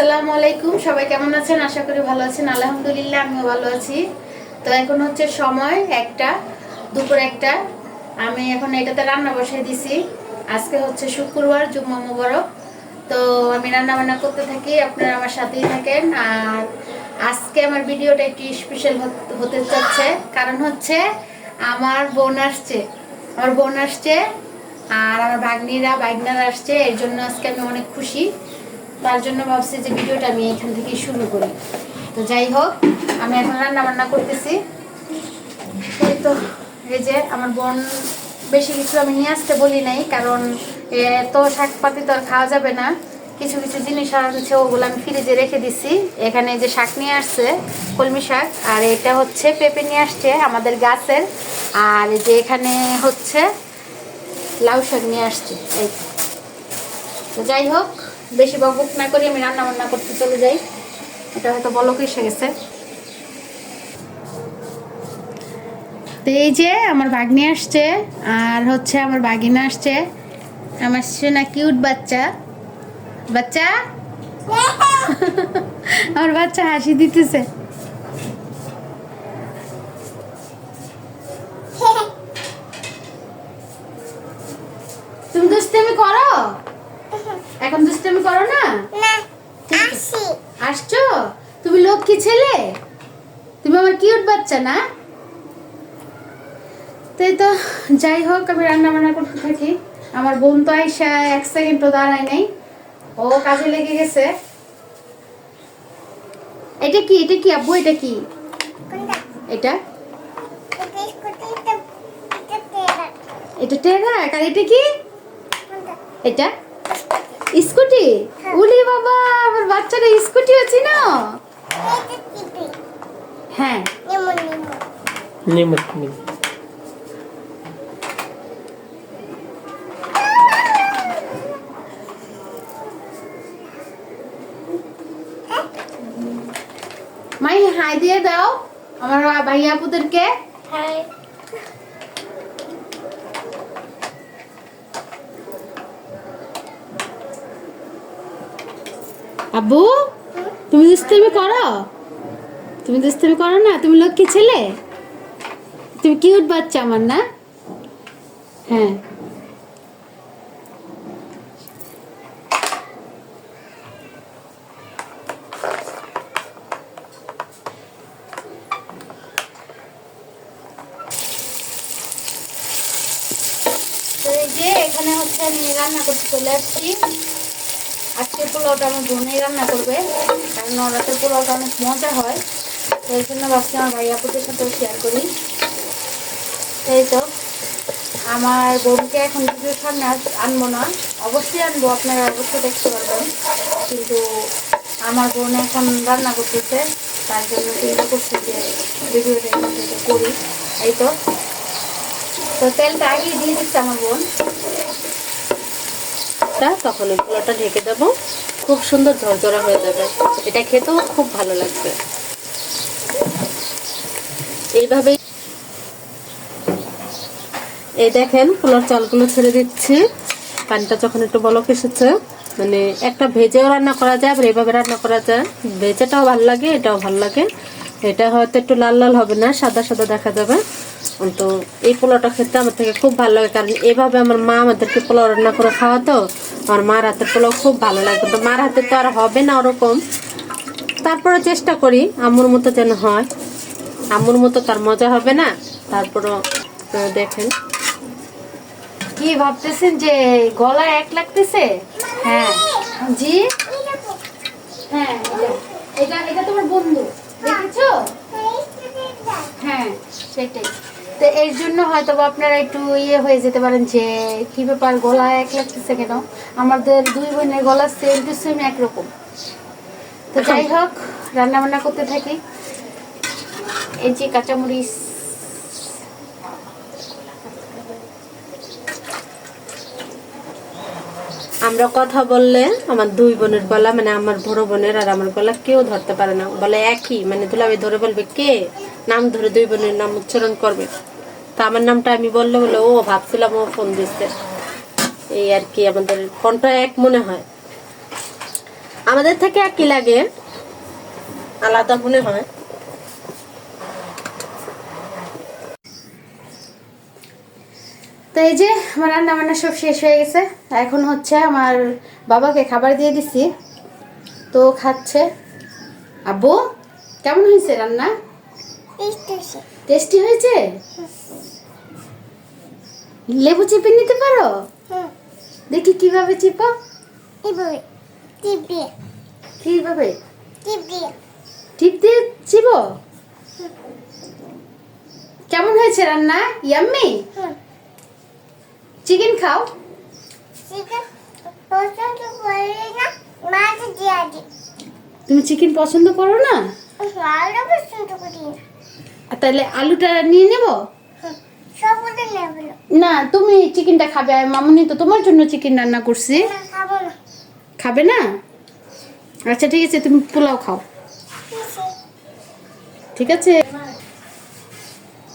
আসসালামু আলাইকুম। সবাই কেমন আছেন? আশা করি ভালো আছেন। আলহামদুলিল্লাহ, আমিও ভালো আছি। তো এখন হচ্ছে সময় একটা, দুপুর একটা। আমি এখন এটাতে রান্না বসাই দিছি। আজকে হচ্ছে শুক্রবার, জুম্মা মুবারক। তো আমি রান্না বান্না করতে থাকি, আপনারা আমার সাথেই থাকেন। আর আজকে আমার ভিডিওটা একটু স্পেশাল হতে চাচ্ছে কারণ হচ্ছে আমার বোন আসছে। আমার বোন আসছে, আর আমার ভাগ্নিরা, ভাগ্নারা আসছে। এর জন্য আজকে আমি অনেক খুশি। তার জন্য ভাবছি যে ভিডিওটা আমি এখান থেকে শুরু করি। তো যাই হোক, আমি এখন রান্না বান্না করতেছি। এই তো, এই যে আমার বোন বেশি কিছু আমি নিয়ে আসতে বলি নাই, কারণ এত শাক পাতি তো আর খাওয়া যাবে না। কিছু কিছু জিনিস আছে ওগুলো আমি ফ্রিজে রেখে দিছি। এখানে যে শাক নিয়ে আসছে, কলমি শাক, আর এটা হচ্ছে পেঁপে নিয়ে আসছে আমাদের গাছের। আর যে এখানে হচ্ছে লাউ শাক নিয়ে আসছে, এই। তো যাই হোক বেশি বকবক না করি আমি রান্না বান্না করতে চলে যাই। এটা হয়তো বলক এসে গেছে। তো এই যে আমার ভাগ্নি আসছে আর হচ্ছে আমার ভাগিনা আসছে। আমার সোনা কিউট বাচ্চা। বাচ্চা? আমার বাচ্চা হাসি দিতেছে তুমি দুষ্টামি করো এখন দুষ্টামি করো না না আসি আসছো? তুমি লক্ষ্মী ছেলে? তুমি আমার কিউট বাচ্চা না? তাই তো যাই হোক আমি রান্না বান্না করতে থাকি। আমার বোন তো আইসা এক সেকেন্ড তো দাঁড়ায় নাই। ও কাজে লেগে গেছে। এটা কি? এটা কি আব্বু? এটা কি? এটা? এটা টেরা আর এটা কি? এটা? স্কুটি? উলি বাবা আমার বাচ্চাটা স্কুটি আছে না? এটা টিপি হ্যাঁ। নিমো নিমো নিমক নিম মাই হাই দিয়ে দাও আমার ভাইয়া আপুদেরকে। হাই। আব্বু, তুমি দুষ্টামি করো? তুমি দুষ্টামি করো না, তুমি লক্ষ্মী ছেলে? তুমি কিউট বাচ্চা আমার, না? হ্যাঁ। এখানে হচ্ছে আমি রান্না করতে চলে আসছি। আজকে পোলাওটা আমার বোনেই রান্না করবে, কারণ ওরাতে পোলাওটা অনেক মজা হয়, তো এই জন্য ভাবছি আমার ভাই আপুদের সাথেও শেয়ার করি। এই তো, আমার বোনকে এখন ভিডিওর সামনে আনব না, অবশ্যই আনব, আপনারা অবশ্যই দেখতে পারবেন। কিন্তু আমার বোন এখন রান্না করতেছে, তার জন্য চিন্তা করছি যে ভিডিওটা এখান করি। এই তো তো তেলটা আগেই দিয়ে দিচ্ছে আমার বোন। তা তখন ওই পোলাওটা ঢেকে দেবো। খুব সুন্দর ঝরঝরা হয়ে যাবে। এটা খেতেও খুব ভালো লাগবে। এইভাবেই এই দেখেন পোলার চালগুলো ছেড়ে দিচ্ছি। পানিটা যখন একটু বলক এসেছে মানে একটা ভেজেও রান্না করা যায়, আবার এইভাবে রান্না করা যায়। ভেজেটাও ভালো লাগে, এটাও ভালো লাগে। এটা হয়তো একটু লাল লাল হবে না, সাদা সাদা দেখা যাবে। তো এই পোলাওটা খেতে আমার থেকে খুব ভালো লাগে, কারণ এভাবে আমার মা আমাদেরকে পোলাও রান্না করে খাওয়া তো আমার মার হাতের পোলাও খুব ভালো লাগে তো মার হাতে তো আর হবে না ওরকম। তারপরে চেষ্টা করি, আম্মুর মতো যেন হয়। আম্মুর মতো তার মজা হবে না। তারপরও দেখেন। কি ভাবতেছেন যে গলায় এক লাগতেছে? হ্যাঁ। জি? হ্যাঁ এটা এটা তোমার বন্ধু। দেখেছ? হ্যাঁ সেটাই। তো এর জন্য হয়তো আপনারা একটু ইয়ে হয়ে যেতে পারেন যে, কি ব্যাপার, গলা এক লাগতেছে কেন? আমাদের দুই বোনের গলা সেম টু সেম একরকম। তো যাই হোক রান্না বান্না করতে থাকি। এই যে কাঁচামরিচ। আমরা কথা বললে আমার দুই বোনের গলা মানে আমার বড় বোনের আর আমার গলা কেউ ধরতে পারে না। বলে একই মানে দুলাভাই ধরে বলবে কে? নাম ধরে দুই বোনের নাম উচ্চারণ করবে। তা আমার নামটা আমি বললে বলে, ও, ভাবছিলাম ও ফোন দিচ্ছে। এই আর কি আমাদের ফোনটা এক মনে হয়। আমাদের থেকে একই লাগে, আলাদা মনে হয়। তো এই যে আমার রান্না বান্না সব শেষ হয়ে গেছে। এখন হচ্ছে আমার বাবাকে খাবার দিয়ে দিছি। তো খাচ্ছে। আব্বু, কেমন হয়েছে রান্না? টেস্ট হয়েছে। লেবু চিপে নিতে পারো? দেখি কীভাবে চিপো। টিপ দিয়ে। কীভাবে? টিপ দিয়ে। টিপ দিয়ে চিপো? কেমন হয়েছে রান্না? ইয়াম্মি চিকেন খাও? তুমি চিকেন পছন্দ করো না? পছন্দ করি না। তাহলে আলুটা নিয়ে নেব? না তুমি চিকেনটা খাবে আর মামুনি তো তোমার জন্য চিকেন রান্না করছি। খাবে না। আচ্ছা ঠিক আছে তুমি পোলাও খাও। ঠিক আছে।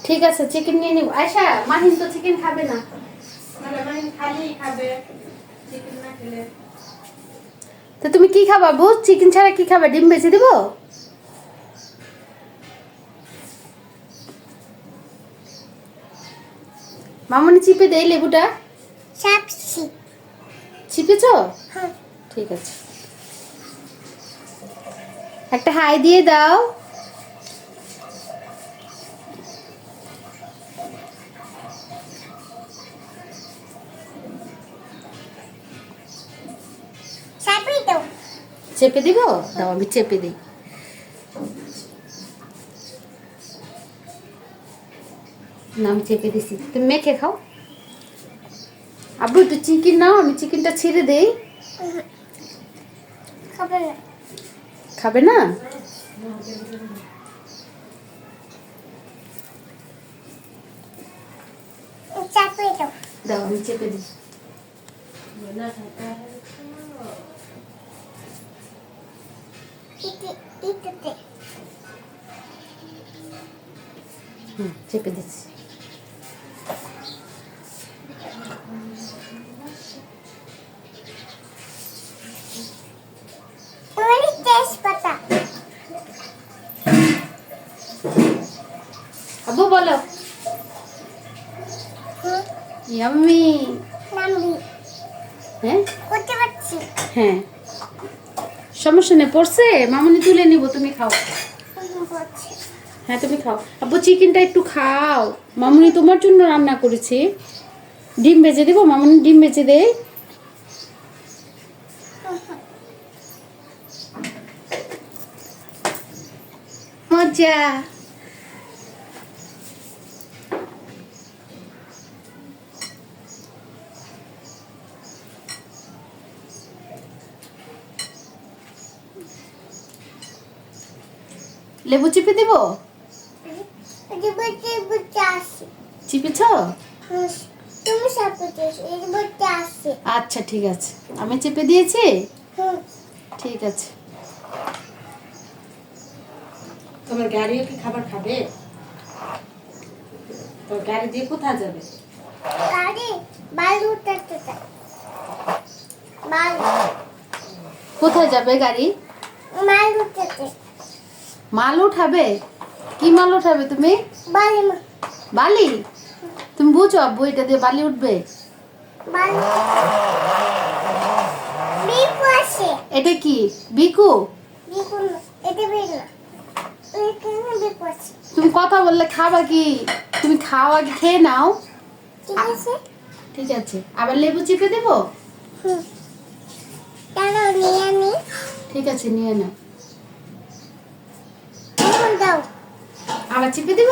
ঠিক আছে? চিকেন নিয়ে নিব। আয়সা মাহিন তো চিকেন খাবে না। তো তুমি কি খাবা বউ চিকেন ছাড়া কি খাবে? ডিম বেঁচে দিব? মামুনি চিপে দেই লেবুটা? সাপসি চিপেছো হুম ঠিক আছে। একটা হাই দিয়ে দাও। চেপে দিব? দাও আমি চেপে দিই। আমি চেপে দিছি। তুমি মেখে খাও। আব্বু একটু চিকেন নাও আমি চিকেনটা ছিঁড়ে দেই। খাব না। খাবে না? দাও। আমি চেপে দিই চেপে দিচ্ছি আব্বু বলো। ইয়াম্মি হ্যাঁ? করতে পারছি। হ্যাঁ। সমস্যা নেই পড়ছে? মামুনি তুলে নিব তুমি খাও। হ্যাঁ তুমি খাও। আব্বু চিকেনটা একটু খাও। মামুনি তোমার জন্য রান্না করেছি। ডিম ভেজে দেবো? মামুনি ডিম ভেজে দে মজা। লেবু চিপে দেবো? চিপেছ? আচ্ছা ঠিক আছে। আমি চেপে দিয়েছি? হুম ঠিক আছে। তোমার গাড়িও কি খাবার খাবে? তোর গাড়ি দিয়ে কোথায় যাবে? গাড়ি বালু উঠাতে বালু কোথায় যাবে গাড়ি? মাল উঠাতে। মাল উঠাবে? কি মাল উঠাবে তুমি? বালি তুমি বুঝো আব্বু এটা দিয়ে বালি উঠবে? এটা কি? বিকু? তুমি কথা বললে খাবা কি? তুমি খাও আগে খেয়ে নাও। ঠিক আছে। ঠিক আছে। আবার লেবু চিপে দেবো? ঠিক আছে নিয়ে নাও। দাও। আবার চিপে দিব?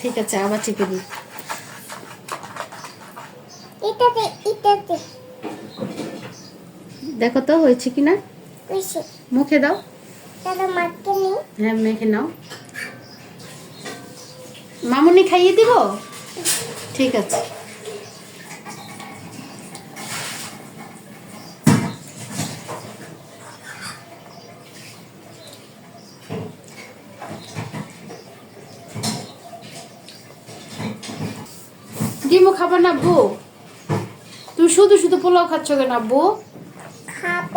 ঠিক আছে আবার চিপে দিই। এটাতে এটাতে। দেখো তো হয়েছে কিনা? বুঝছি মুখে দাও। দাদা মাকে নিই হ্যাঁ মেখে নাও। মামুনি খাইয়ে দিব? ঠিক আছে। ডিমও খাবার না আব্বু তুমি শুধু শুধু পোলাও খাচ্ছ কেন আব্বু? খাব।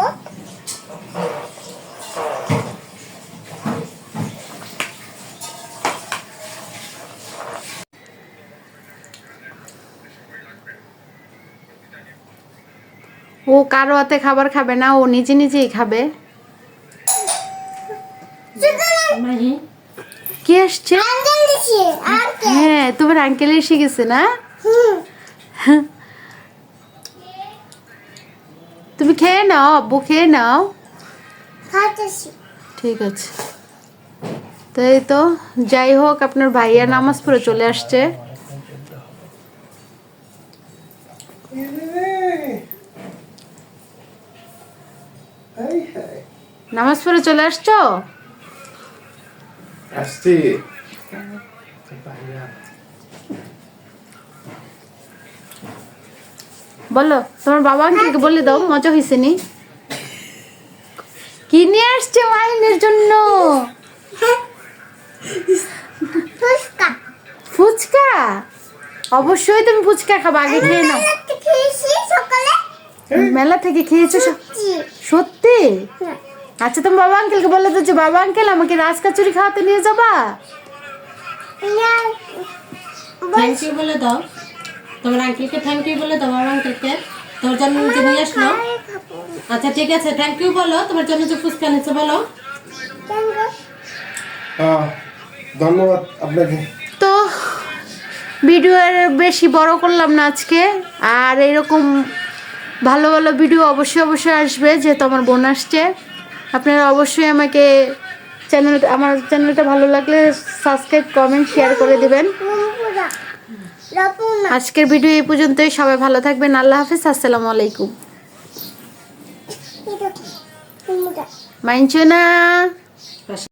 ও কারও হাতে খাবার খাবে না ও নিজে নিজেই খাবে। কে আসছে? হ্যাঁ তোমার আঙ্কেল এসে গেছে না? তুমি খেয়ে নাও আব্বু খেয়ে নাও। ঠিক আছে। তো এই তো যাই হোক আপনার ভাইয়া নামাজ পড়ে চলে আসছে। নামাজ পড়ে চলে আসছো? আসছি। বলো তোমার বাবা আঙ্কেলকে বলে দাও মজা হয়েছে নি? কি নিয়ে আসছে ওয়াইনের জন্য? ফুচকা। ফুচকা? অবশ্যই তুমি ফুচকা খাবা আগে খেয়ে নাও। মেলা থেকে খেয়েছো সত্যি। হ্যাঁ। আচ্ছা তুমি বাবা আঙ্কেলকে বলে তো যে বাবা আঙ্কেল আমাকে রাজ কাচুরি খাওয়াতে নিয়ে যাবা? বলে দাও। তোমার আঙ্কেলকে থ্যাংক ইউ বলে তোমার আমার আঙ্কেলকে তোমার জন্য যে নিয়ে আসলো। আচ্ছা ঠিক আছে থ্যাংক ইউ বলো তোমার জন্য যে ফুচকা এনেছে বলো। ধন্যবাদ আপনাকে। তো ভিডিও আর বেশি বড় করলাম না আজকে আর এরকম ভালো ভালো ভিডিও অবশ্যই অবশ্যই আসবে যেহেতু আমার বোন আসছে। আপনারা অবশ্যই আমাকে চ্যানেল আমার চ্যানেলটা ভালো লাগলে সাবস্ক্রাইব কমেন্ট শেয়ার করে দিবেন। আজকের ভিডিও এই পর্যন্তই। সবাই ভালো থাকবেন। আল্লাহ হাফিজ। আসসালামু আলাইকুম। মাইনছো না?